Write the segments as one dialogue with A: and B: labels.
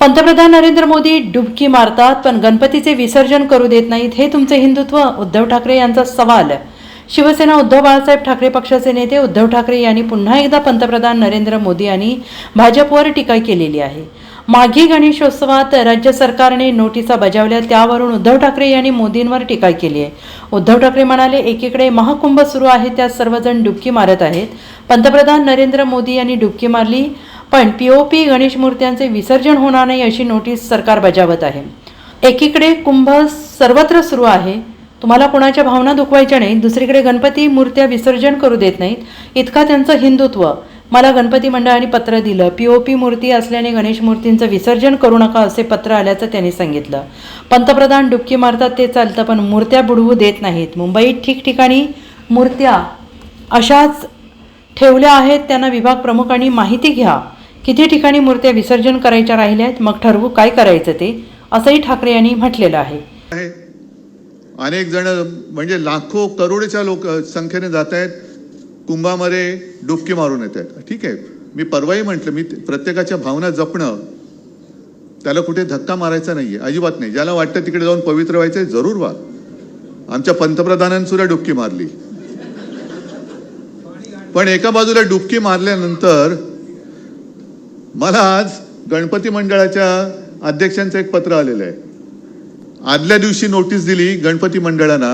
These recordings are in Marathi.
A: पंतप्रधान नरेंद्र मोदी डुबकी मारतात पण गणपतीचे विसर्जन करू देत नाहीत हे तुमचे हिंदुत्व? उद्धव ठाकरे यांचा सवाल. शिवसेना उद्धव बाळासाहेब ठाकरे पक्षाचे नेते उद्धव ठाकरे यांनी पुन्हा एकदा पंतप्रधान नरेंद्र मोदी यांनी भाजपवर टीका केलेली आहे. माघी गणेशोत्सवात राज्य सरकारने नोटिसा बजावल्या त्यावरून उद्धव ठाकरे यांनी मोदींवर टीका केली आहे. उद्धव ठाकरे म्हणाले एकीकडे महाकुंभ सुरू आहे त्यात सर्वजण डुबकी मारत आहेत. पंतप्रधान नरेंद्र मोदी यांनी डुबकी मारली पण पी ओ पी गणेश मूर्त्यांचे विसर्जन होणार नाही अशी नोटीस सरकार बजावत आहे. एकीकडे कुंभ सर्वत्र सुरू आहे. तुम्हाला कोणाच्या भावना दुखवायच्या नाहीत. दुसरीकडे गणपती मूर्त्या विसर्जन करू देत नाहीत. इतका त्यांचं हिंदुत्व. मला गणपती मंडळाने पत्र दिलं. पी ओ पी मूर्ती असल्याने गणेश मूर्तींचं विसर्जन करू नका असे पत्र आल्याचं त्यांनी सांगितलं. पंतप्रधान डुबकी मारतात ते चालतं पण मूर्त्या बुडवू देत नाहीत. मुंबईत ठिकठिकाणी मूर्त्या अशाच ठेवल्या आहेत. त्यांना विभाग प्रमुखांनी माहिती घ्या. किती ठिकाणी मूर्त्या विसर्जन करायच्या राहिल्या आहेत मग ठरवू काय करायचं ते असंही ठाकरे यांनी म्हटलेलं आहे.
B: अनेक जण म्हणजे लाखो करोडच्या लोक संख्येने जात आहेत कुंभामध्ये डुबकी मारून येत आहेत. ठीक आहे. मी परवाही म्हटलं मी प्रत्येकाच्या भावना जपणं त्याला कुठे धक्का मारायचा नाही आहे अजिबात नाही. ज्याला वाटतं तिकडे जाऊन पवित्र व्हायचं आहे जरूर व्हा. आमच्या पंतप्रधानांनी सुद्धा डुबकी मारली. पण एका बाजूला डुबकी मारल्यानंतर मला आज गणपती मंडळाच्या अध्यक्षांचं एक पत्र आलेलं आहे. आदल्या दिवशी नोटीस दिली गणपती मंडळांना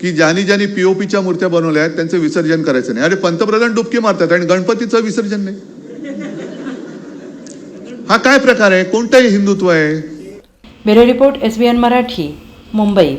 B: की ज्यांनी ज्यांनी पीओपीच्या मूर्त्या बनवल्या आहेत त्यांचं विसर्जन करायचं नाही. अरे पंतप्रधान डुबकी मारतात आणि गणपतीचं विसर्जन नाही. हा काय प्रकार आहे? कोणताही हिंदुत्व आहे?
A: Bureau report S B N Marathi Mumbai.